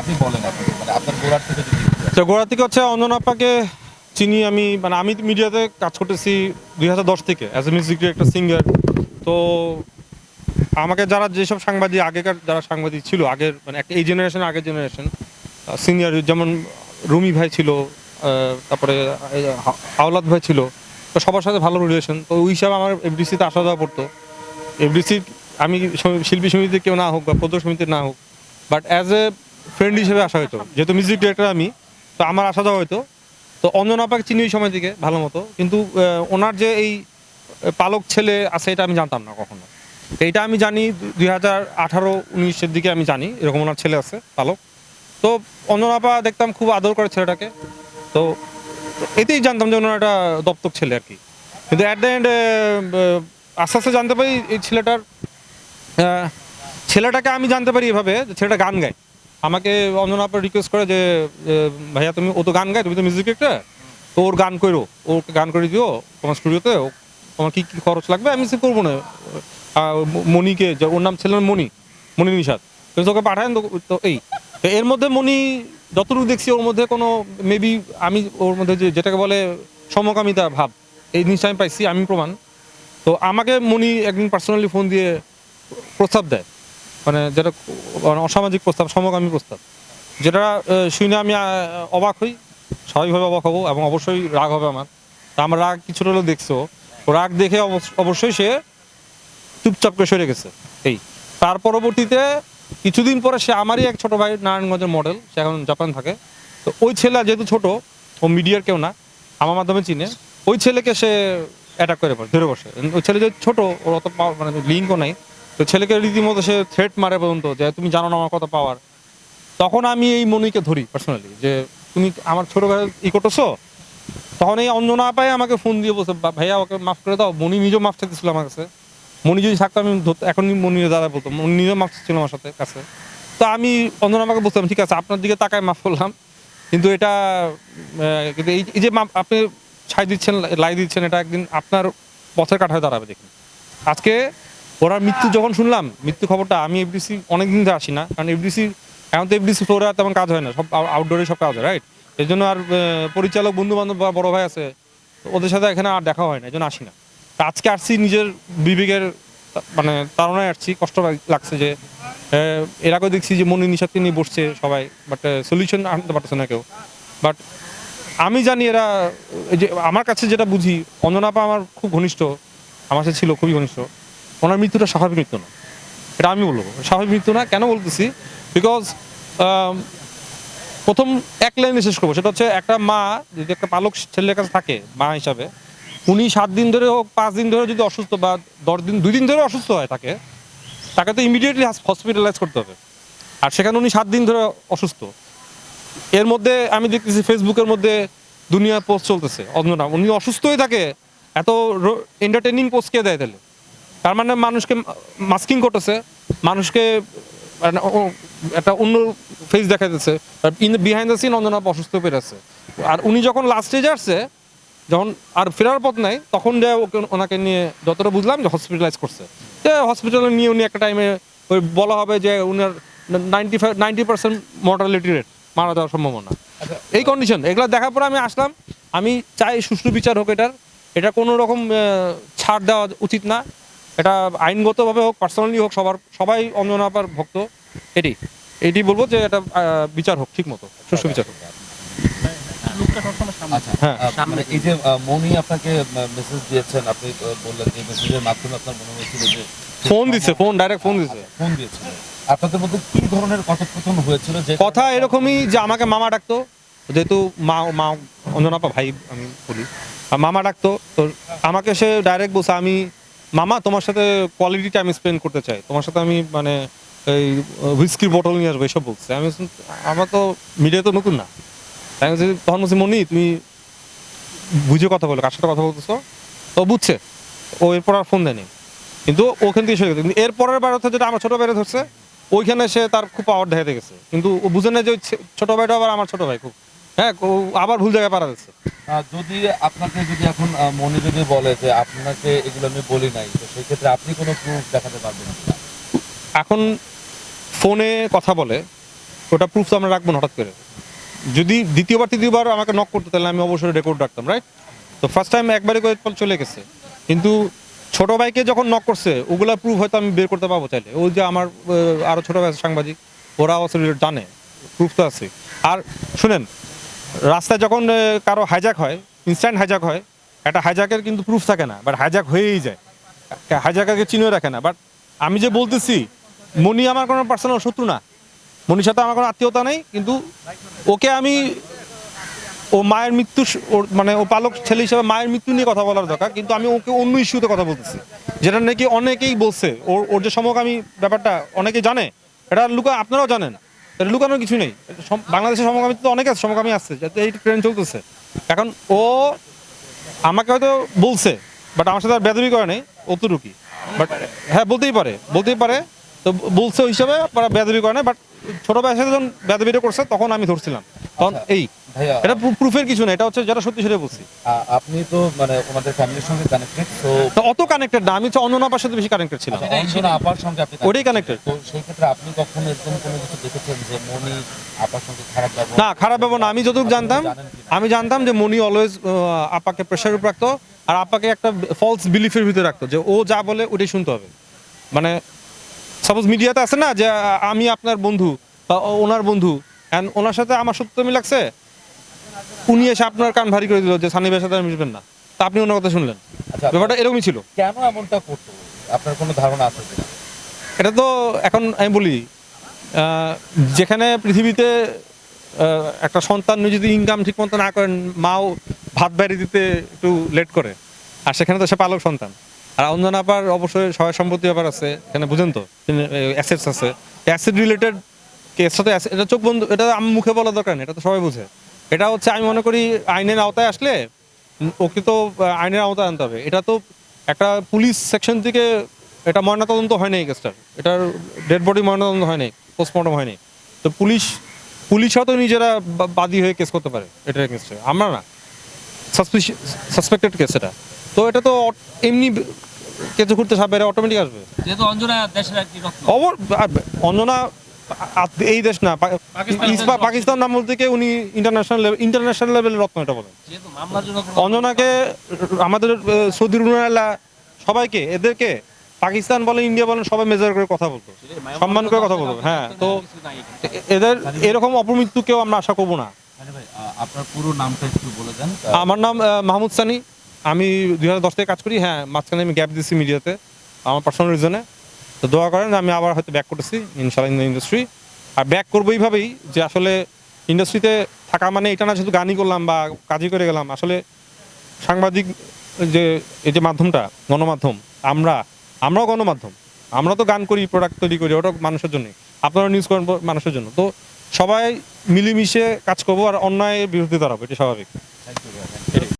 আপনি বলেন মানে আপনার গোড়ার থেকে। তো গোড়া থেকে হচ্ছে অঞ্জন আপাকে চিনি আমি মানে আমি মিডিয়াতে কাজ করতেছি দুই হাজার দশ থেকে অ্যাজ এ মিউজিক একটা সিঙ্গার তো আমাকে যারা যেসব সাংবাদিক, আগেকার যারা সাংবাদিক ছিল, আগের মানে একটা এই জেনারেশন আগের জেনারেশন সিনিয়র যেমন রুমি ভাই ছিল তারপরে আওলাদ ভাই ছিল, তো সবার সাথে ভালো রিলেশন তো ওই হিসাবে আমার এফডিসিতে আসা যাওয়া পড়তো এফডিসি আমি শিল্পী সমিতিতে কেউ না হোক বা প্রদর্শন সমিতিতে না হোক বাট অ্যাজ এ ফ্রেন্ড হিসেবে আসা হতো যেহেতু মিউজিক ডিরেক্টর আমি, তো আমার আসা যাওয়া হতো তো অঞ্জন আপাকে চিনি ওই সময় থেকে, ভালো মতো। কিন্তু ওনার যে এই পালক ছেলে আছে, এটা আমি জানতাম না কখনো। এইটা আমি জানি, দুই হাজার আঠারো, উনিশের দিকে আমি জানি, এরকম ওনার ছেলে আছে, পালক। তো অঞ্জন আপা দেখতাম খুব আদর করে ছেলেটাকে। তো এতেই জানতাম যে ওনার একটা দপ্তক ছেলে আর কি। কিন্তু অ্যাট দ্য এন্ড আস্তে আস্তে জানতে পারি, এই ছেলেটার ছেলেটাকে আমি জানতে পারি এভাবে ছেলেটা গান গায়। আমাকে অঞ্জনা আপা রিকোয়েস্ট করে যে ভাইয়া তুমি ও তো গান গায়, তুমি তো মিউজিক একটা তো ওর গান করো ওর গান করে দিও, তোমার স্টুডিওতে তোমার কী কী খরচ লাগবে? আমি সে করব না। মণিকে ওর নাম ছিল মণি মণি নিষাদ তো তোকে পাঠায় তো তো এই। তো এর মধ্যে মণি যতটুকু দেখছি, ওর মধ্যে কোনো মেবি আমি, ওর মধ্যে যে, যেটাকে বলে সমকামিতা ভাব, এই জিনিসটা আমি পাইছি, আমি প্রমাণ। তো আমাকে মণি একদিন পার্সোনালি ফোন দিয়ে প্রস্তাব দেয়। মানে যেটা মানে অসামাজিক প্রস্তাব, সমকামী প্রস্তাব। যেটা শুনে আমি অবাক হই। স্বাভাবিকভাবে অবাক হব এবং অবশ্যই রাগ হবে আমার। তা আমার রাগ কিছুটা হলেও দেখছ। রাগ দেখে অবশ্য- অবশ্যই সে চুপচাপ করে সরে গেছে। এই। তার পরবর্তীতে কিছুদিন পরে সে আমারই এক ছোট ভাই নারায়ণগঞ্জের মডেল সে এখন জাপান থাকে। তো ওই ছেলে যেহেতু ছোট, ও মিডিয়ার কেউ না, আমার মাধ্যমে চিনে, ওই ছেলেকে সে অ্যাটাক করে ধরে বসে। ওই ছেলে যে ছোট, ওর অত মানে লিঙ্কও নাই। তো ছেলেকে রীতিমতো সে থ্রেট মারে পর্যন্ত যে তুমি জানো না আমার কত পাওয়ার তখন আমি এই মনিকে ধরি পার্সোনালি যে, তুমি আমার ছোট ভাই ই করতেছো? তখন এই অঞ্জনা পায় আমাকে ফোন দিয়ে বলছে, "বা- ভাইয়া, ওকে মাফ করে দাও, মনি নিজেও মাফ চাইতেছিল আমার কাছে। মনি যদি থাকতো, আমি ধরতে- এখন মনি দাদা বলতো, মনি নিজেও মাফ ছিল আমার সাথে কাছে। তো আমি অঞ্জনা আমাকে বলতাম ঠিক আছে, আপনার দিকে তাকায় মাফ করলাম, কিন্তু এটা কিন্তু এই যে আপনি ছাই দিচ্ছেন, লাই দিচ্ছেন, এটা একদিন আপনার পথের কাঠায় দাঁড়াবে দেখুন। আজকে ওনার মৃত্যু যখন শুনলাম, মৃত্যু খবরটা, আমি এফডিসি অনেকদিন ধরে আসি না, কারণ এফডিসি এখন তো এফডিসি ফ্লোরে আর তেমন কাজ হয় না, সব আউটডোরে সব কাজ হয় রাইট এই জন্য আর পরিচালক বন্ধু বান্ধব বা বড় ভাই আছে, ওদের সাথে এখানে আর দেখা হয় না, এই জন্য আসি না। আজকে আসছি নিজের বিবেকের মানে তারণায় আসছি, কষ্ট লাগছে যে এর আগেও দেখছি যে মনি নিষাদকে নিয়ে বসছে সবাই বাট সলিউশন আনতে পারতেছে না কেউ। বাট আমি জানি এরা যে আমার কাছে যেটা বুঝি, অঞ্জনাপা আমার খুব ঘনিষ্ঠ, আমার সাথে ছিল খুবই ঘনিষ্ঠ। ওনার মৃত্যুটা স্বাভাবিক মৃত্যু না। এটা আমি বলব। স্বাভাবিক মৃত্যু না, কেন বলতেছি? বিকজ প্রথম এক লাইনে শেষ করব। সেটা হচ্ছে একটা মা, যদি একটা পালক ছেলের কাছে থাকে, মা হিসাবে, উনি সাত দিন ধরে হোক, পাঁচ দিন ধরে যদি অসুস্থ বা দশ দিন, দুই দিন ধরে অসুস্থ হয় তাকে তাকে তো ইমিডিয়েটলি হসপিটালাইজ করতে হবে। আর সেখানে উনি সাত দিন ধরে অসুস্থ। এর মধ্যে আমি দেখতেছি ফেসবুকের মধ্যে দুনিয়া পোস্ট চলতেছে। অন্য না উনি অসুস্থ হয়ে থাকে, এত এন্টারটেনিং পোস্ট কে দেয় তাহলে। তার মানে মানুষকে মাস্কিং করতেছে মানুষকে মানে একটা অন্য ফেস দেখাইতেছে in behind the scene Anjana অসুস্থ হয়ে আছে আর উনি যখন লাস্ট স্টেজে আসছে যখন আর ফেরার পথ নাই তখন যে ওকে ওনাকে নিয়ে যতটা বুঝলাম যে হসপিটালাইজ করছে। যে হসপিটালে নিয়ে উনি একটা টাইমে ওই বলা হবে যে উনার ninety five ninety percent mortality rate মারা যাওয়ার সম্ভাবনা। এই কন্ডিশন এগুলো দেখার পর আমি আসলাম আমি চাই সুষ্ঠু বিচার হোক এটার। এটা কোনো রকম ছাড় দেওয়া উচিত না। এটা আইনগতভাবে হোক পার্সোনালি হোক সবার সবাই অঞ্জনা আপার ভক্ত। এটি এটি বলব যে এটা বিচার হোক ঠিক মতো সুষ্ঠু বিচার হোক। আচ্ছা হ্যাঁ। মানে এই যে মনি আপনাকে মেসেজ দিয়েছেন আপনি বললেন যে মেসেজের মাধ্যমে আপনার মনে হয়েছিল যে ফোন দিছে ফোন ডাইরেক্ট ফোন দিছে। ফোন দিয়েছিল আপনাদের মধ্যে কি ধরনের কথোপকথন হয়েছিল যে কথা এরকমই যে আমাকে মামা ডাকতো যেহেতু মা মা অঞ্জনাপা ভাই আমি বলি। মামা ডাকতো তো আমাকে সে ডাইরেক্ট বলছে আমি মামা, তোমার সাথে কোয়ালিটি টাইম স্পেন্ড করতে চাই। তোমার সাথে আমি মানে এই হুইস্কির বোতল নিয়ে আসব, এসব বলছে। আমি আমার তো মিডিয়া তো নতুন না। আমি তখন বলছি, মনি, তুমি বুঝে কথা বলো, কার সাথে কথা বলতেছো? তো বুঝছে। ও এরপর আর ফোন দেয়নি। কিন্তু ওখান থেকে সরে গেছে। কিন্তু এরপরের বার হচ্ছে, যেটা আমার ছোট ভাইরে ধরছে, ওইখানে সে তার খুব পাওয়ার দেখাতে গেছে। কিন্তু ও বুঝে না যে ওই ছোট ভাইটা আবার আমার ছোট ভাই, খুব হ্যাঁ আবার ভুল জায়গায় পারা যাচ্ছে যদি আপনাকে যদি এখন মনে যদি বলে যে আপনাকে এগুলো আমি বলি নাই তো সেই ক্ষেত্রে আপনি কোনো প্রুফ দেখাতে পারবেন এখন ফোনে কথা বলে ওটা প্রুফ তো আমরা রাখব হঠাৎ করে। যদি দ্বিতীয়বার তৃতীয়বার আমাকে নক করতো তাহলে আমি অবশ্যই রেকর্ড রাখতাম রাইট তো ফার্স্ট টাইম একবারে করে চলে গেছে। কিন্তু ছোট ভাইকে যখন নক করছে ওগুলা প্রুফ হয়তো আমি বের করতে পারব চাইলে। ওই যে আমার আরও আরও ছোট ভাই সাংবাদিক ওরা আছে জানে প্রুফ তো আছে। আর শুনেন রাস্তায় যখন কারও হাইজ্যাক হয় ইনস্ট্যান্ট হাইজ্যাক হয়, একটা হাইজ্যাকের কিন্তু প্রুফ থাকে না বাট হাইজ্যাক হয়েই যায়। হাইজ্যাকারকে চিনিয়ে রাখে না বাট আমি যে বলতেছি, মনি আমার কোনো পার্সোনাল শত্রু না। মনির সাথে আমার কোনো আত্মীয়তা নেই, কিন্তু ওকে আমি, ও মায়ের মৃত্যু মানে ও পালক ছেলে হিসেবে মায়ের মৃত্যু নিয়ে কথা বলার দরকার, কিন্তু আমি ওকে অন্য ইস্যুতে কথা বলতেছি। যেটা নাকি অনেকেই বলছে, ওর ওর যে সমকামী ব্যাপারটা অনেকেই জানে, এটা লুকা আপনারাও জানেন। লুকানোর কিছু নেই। বাংলাদেশের সমকামী তো অনেক আছে, সমকামী আসছে যাতে এই ট্রেন চলতেছে। এখন ও আমাকে হয়তো বলছে বাট আমার সাথে আর বেদবি করে নেই অতটুকি বাট হ্যাঁ বলতেই পারে বলতেই পারে। তো বলছে ওই হিসাবে বেদবি করে নেই বাট ছোটো ভাইয়ের সাথে যখন বেদবিটা করছে, তখন আমি ধরছিলাম। তখন। এই এটা প্রুফের কিছু না এটা হচ্ছে যেটা সত্যি সেটা বলছি। আপনি তো মানে ওনাদের ফ্যামিলির সঙ্গে কানেক্টেড তো অত কানেক্টেড না আমি হচ্ছে অন্য নাপার সাথে বেশি কানেক্টেড ছিলাম। অঞ্জনা আপার সঙ্গে আপনি ওটাই connected। তো সেই ক্ষেত্রে আপনি কখনো এরকম কোনো কিছু দেখেছেন যে মনি আপার সঙ্গে খারাপ ব্যবহার না খারাপ ব্যাপার না আমি যতটুকু জানতাম আমি জানতাম যে মনি অলওয়েজ আপাকে প্রেশার উপর রাখতো আর আপাকে একটা ফলস বিলিফের ভিতরে রাখতো যে ও যা বলে ওটাই শুনতে হবে। মানে সাপোজ মিডিয়াতে আছে না যে আমি আপনার বন্ধু বা ওনার বন্ধু অ্যান্ড ওনার সাথে আমার সত্য মিল লাগছে উনি এসে আপনার কান ভারী করে দিল যে সানি ভাইয়ের সাথে মিশবেন না। তা আপনি অন্য কথা শুনলেন। আচ্ছা ব্যাপারটা এরকমই ছিল। কেন এমনটা করতো? আপনার কোনো ধারণা আছে এটা তো এখন আমি বলি যেখানে পৃথিবীতে একটা সন্তান যদি ইনকাম ঠিক মতো না করেন মাও ভাত বাইরে দিতে একটু লেট করে। আর সেখানে তো সে পালক সন্তান। আর অঞ্জনা আপার অবশ্যই সহায় সম্পত্তি ব্যাপার আছে এখানে বুঝেন তো অ্যাসেটস আছে। অ্যাসিড রিলেটেড কেসটা তো এটা চোখ বন্ধ এটা আমি মুখে বলা দরকার নেই এটা তো সবাই বুঝে। এটা হচ্ছে আমি মনে করি আইনের আওতায় আসলে ওকে তো আইনের আওতায় আনতে হবে। এটা তো একটা পুলিশ সেকশন থেকে এটা ময়নাতদন্ত হয়নি এই কেসটার এটার ডেড বডি ময়নাতদন্ত হয়নি পোস্টমর্টম হয়নি তো পুলিশ পুলিশ হয়তো নিজেরা বাদী হয়ে কেস করতে পারে এটার কেসটা আমরা না সাসপেক্টেড কেস এটা। তো এটা তো এমনি কেঁচো ঘুরতে সাপ বেড়ে অটোমেটিক আসবে। যেহেতু অঞ্জনা দেশের একটি অঞ্জনা এই দেশ না পাকিস্তান ইস্পা- দেশের পাকিস্তান নাম বলতে কি উনি ইন্টারন্যাশনাল লেভেল ইন্টারন্যাশনাল লেভেলের রত্ন এটা বলেন। অঞ্জনাকে আমাদের আহ, সৌদি রুনালা সবাইকে এদেরকে পাকিস্তান বলেন ইন্ডিয়া বলেন সবাই মেজার করে কথা বলতো। সম্মান করে কথা বলব হ্যাঁ তো এদের এরকম অপমৃত্যু কেউ আমরা আশা করব না। মানে ভাই আ- আপনার পুরো নামটা একটু বলে দেন। আমার নাম মাহমুদ সানি। আমি দুই হাজার দশ থেকে কাজ করি। হ্যাঁ মাঝখানে আমি গ্যাপ দিচ্ছি মিডিয়াতে আমার পার্সোনাল রিজনে তো দোয়া করেন আমি আবার হয়তো ব্যাক করতেছি ইনশাল্লাহ ইন ইন্ডাস্ট্রি আর ব্যাক করব এইভাবেই যে আসলে ইন্ডাস্ট্রিতে থাকা মানে এটা না শুধু গানই করলাম বা কাজই করে গেলাম। আসলে সাংবাদিক যে, এই যে মাধ্যমটা, গণমাধ্যম, আমরা, আমরাও গণমাধ্যম। আমরা তো গান করি প্রোডাক্ট তৈরি করি, ওটা মানুষের জন্যই। আপনারা নিউজ করেন মানুষের জন্য। তো সবাই মিলেমিশে কাজ করব আর অন্যায়ের বিরুদ্ধে দাঁড়াবো এটা স্বাভাবিক।